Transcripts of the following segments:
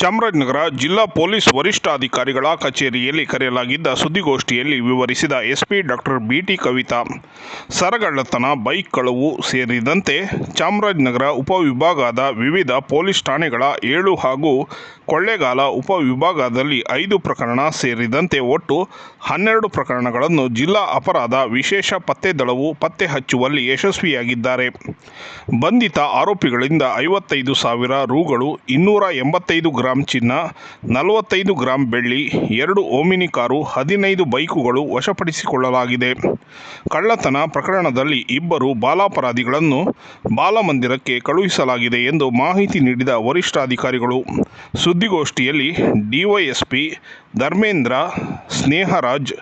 ಚಾಮರಾಜನಗರ ಜಿಲ್ಲಾ ಪೊಲೀಸ್ ವರಿಷ್ಠಾಧಿಕಾರಿಗಳ ಕಚೇರಿಯಲ್ಲಿ ಕರೆಯಲಾಗಿದ್ದ ಸುದ್ದಿಗೋಷ್ಠಿಯಲ್ಲಿ ವಿವರಿಸಿದ ಎಸ್ಪಿ ಡಾಕ್ಟರ್ ಬಿಟಿ ಕವಿತಾ, ಸರಗಳ್ಳತನ, ಬೈಕ್ ಕಳವು ಸೇರಿದಂತೆ ಚಾಮರಾಜನಗರ ಉಪವಿಭಾಗದ ವಿವಿಧ ಪೊಲೀಸ್ ಠಾಣೆಗಳ ಏಳು ಹಾಗೂ ಕೊಳ್ಳೇಗಾಲ ಉಪವಿಭಾಗದಲ್ಲಿ ಐದು ಪ್ರಕರಣ ಸೇರಿದಂತೆ ಒಟ್ಟು ಹನ್ನೆರಡು ಪ್ರಕರಣಗಳನ್ನು ಜಿಲ್ಲಾ ಅಪರಾಧ ವಿಶೇಷ ಪತ್ತೆ ದಳವು ಪತ್ತೆ ಹಚ್ಚುವಲ್ಲಿ ಯಶಸ್ವಿಯಾಗಿದ್ದಾರೆ. ಬಂಧಿತ ಆರೋಪಿಗಳಿಂದ ಐವತ್ತೈದು ಸಾವಿರ ರೂಗಳು ಇನ್ನೂರ ಎಂಬತ್ತೈದು ಚಿನ್ನ, ನಲವತ್ತೈದು ಗ್ರಾಂ ಬೆಳ್ಳಿ, ಎರಡು ಓಮಿನಿ ಕಾರು, ಹದಿನೈದು ಬೈಕುಗಳು ವಶಪಡಿಸಿಕೊಳ್ಳಲಾಗಿದೆ. ಕಳ್ಳತನ ಪ್ರಕರಣದಲ್ಲಿ ಇಬ್ಬರು ಬಾಲಾಪರಾಧಿಗಳನ್ನು ಬಾಲಮಂದಿರಕ್ಕೆ ಕಳುಹಿಸಲಾಗಿದೆ ಎಂದು ಮಾಹಿತಿ ನೀಡಿದ ವರಿಷ್ಠಾಧಿಕಾರಿಗಳು. ಸುದ್ದಿಗೋಷ್ಠಿಯಲ್ಲಿ ಡಿವೈಎಸ್ಪಿ ಧರ್ಮೇಂದ್ರ, ಸ್ನೇಹರಾಜ್,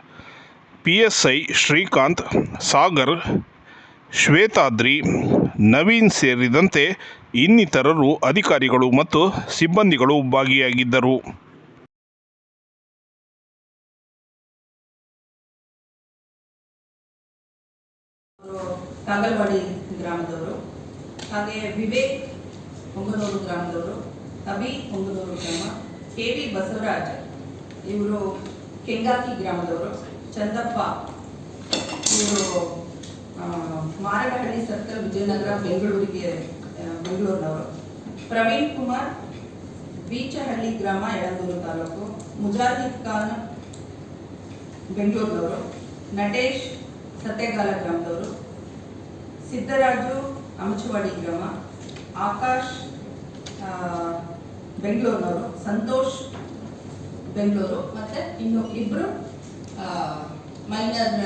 ಪಿಎಸ್ಐ ಶ್ರೀಕಾಂತ್, ಸಾಗರ್, ಶ್ವೇತಾದ್ರಿ ನವೀನ್ ಸೇರಿದಂತೆ ಇನ್ನಿತರರು ಅಧಿಕಾರಿಗಳು ಮತ್ತು ಸಿಬ್ಬಂದಿಗಳು ಭಾಗಿಯಾಗಿದ್ದರು. ಕಾಗಲ್ವಾಡಿ ಗ್ರಾಮದವರು, ಹಾಗೆ ವಿವೇಕ್ ಹೊಂಗನೂರು ಗ್ರಾಮದವರು ಅಭಿ ಹೊಂಗನೂರು ಗ್ರಾಮ, ಕೆ ವಿ ಬಸವರಾಜ್, ಇವರು ಕೆಂಗಾಕಿ ಗ್ರಾಮದವರು, ಚಂದಪ್ಪ, ಇವರು ಮಾರನಹಳ್ಳಿ ಸರ್ಕಲ್ ವಿಜಯನಗರ ಬೆಂಗಳೂರಿಗೆ ಬೆಂಗಳೂರಿನವರು. ಪ್ರವೀಣ್ ಕುಮಾರ್, ಬೀಚಹಳ್ಳಿ ಗ್ರಾಮ ಯಳಂದೂರು ತಾಲೂಕು, ಮುಜಾಹಿದ್ ಖಾನ್ ಬೆಂಗಳೂರಿನವರು, ನಟೇಶ್ ಸತ್ಯಗಾಲ ಗ್ರಾಮದವರು, ಸಿದ್ದರಾಜು ಅಮಚವಾಡಿ ಗ್ರಾಮ, ಆಕಾಶ್ ಬೆಂಗಳೂರಿನವರು, ಸಂತೋಷ್ ಬೆಂಗಳೂರು, ಮತ್ತೆ ಇನ್ನು ಇಬ್ಬರು ಮೈನರ್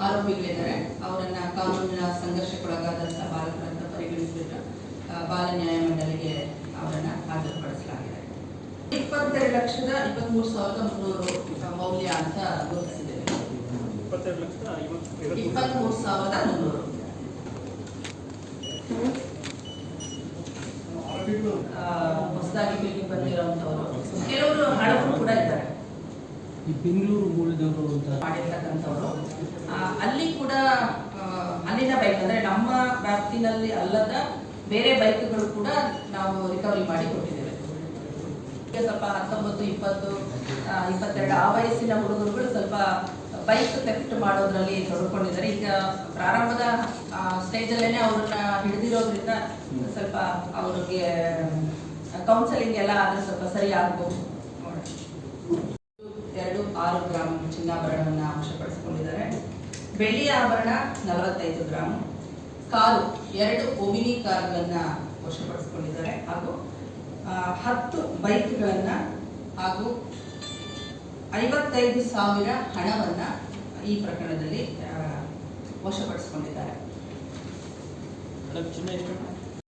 ಆರೋಪಿಗಳಿದ್ದಾರೆ. ಅವರನ್ನ ಕಾನೂನಿನ ಸಂಘರ್ಷಕ್ಕೊಳಗಾದಂತಹ ಬಾಲಕರಂತ ಪರಿಗಣಿಸಿಬಿಟ್ಟು ಬಾಲ ನ್ಯಾಯಮಂಡಳಿಗೆ ಅವರನ್ನ ಹಾಜರುಪಡಿಸಲಾಗಿದೆ. ಇಪ್ಪತ್ತೆರಡು ಲಕ್ಷದ ಇಪ್ಪತ್ಮೂರು ಸಾವಿರದ ಮುನ್ನೂರು ಮೌಲ್ಯ ಅಂತ ಗುರುತಿಸಿದ್ದೇವೆ. ಇಪ್ಪತ್ಮೂರು ಸಾವಿರದ ಮುನ್ನೂರು. ಆ, ಹೊಸದಾಗಿ ಬಿಲ್ಡಿಂಗ್ ಬಂದಿರೋಂಥವ್ರು ಕೆಲವರು ಹಣವರು ಕೂಡ ಇದ್ದಾರೆ. ಈ ಬೆಂಗಳೂರು ಮೂಲದವರು ಅಂತ. ಮಾಡಿರ್ತಕ್ಕಂಥವ್ರು. ಅಲ್ಲಿ ಕೂಡ ಅಲ್ಲಿನ ಬೈಕ್ ಅಂದ್ರೆ ನಮ್ಮ ವ್ಯಾಪ್ತಿನಲ್ಲಿ ಅಲ್ಲದ ಬೇರೆ ಬೈಕ್ಗಳು ಕೂಡ ನಾವು ರಿಕವರಿ ಮಾಡಿ ಕೊಟ್ಟಿದ್ದೇವೆ ಈಗ ಸ್ವಲ್ಪ ಹತ್ತೊಂಬತ್ತು, ಇಪ್ಪತ್ತು ಇಪ್ಪತ್ತೆರಡು ಆ ವಯಸ್ಸಿನ ಹುಡುಗರುಗಳು ಸ್ವಲ್ಪ ಬೈಕ್ ಥೆಫ್ಟ್ ಮಾಡೋದ್ರಲ್ಲಿ ತೊಡ್ಕೊಂಡಿದ್ದಾರೆ. ಈಗ ಪ್ರಾರಂಭದ ಸ್ಟೇಜಲ್ಲೇ ಅವ್ರನ್ನ ಹಿಡಿದಿರೋದ್ರಿಂದ ಸ್ವಲ್ಪ ಅವ್ರಿಗೆ ಕೌನ್ಸಲಿಂಗ್ ಎಲ್ಲ ಆದರೆ ಸ್ವಲ್ಪ ಸರಿ ಆಗ್ಬೋದು. ಎರಡು, ಆರು ಗ್ರಾಮ್ ಚಿನ್ನಾಭರಣವನ್ನ ಬೆಳ್ಳಿ ಆಭರಣ ನಲವತ್ತೈದು ಗ್ರಾಮ್ ಕಾರು ಎರಡು ಒಮಿನಿ ಕಾರುಗಳನ್ನ ವಶಪಡಿಸಿಕೊಂಡಿದ್ದಾರೆ. ಹಾಗೂ ಹತ್ತು ಬೈಕ್ಗಳನ್ನ ಹಾಗೂ ಐವತ್ತೈದು ಸಾವಿರ ಹಣವನ್ನ ಈ ಪ್ರಕರಣದಲ್ಲಿ ವಶಪಡಿಸಿಕೊಂಡಿದ್ದಾರೆ.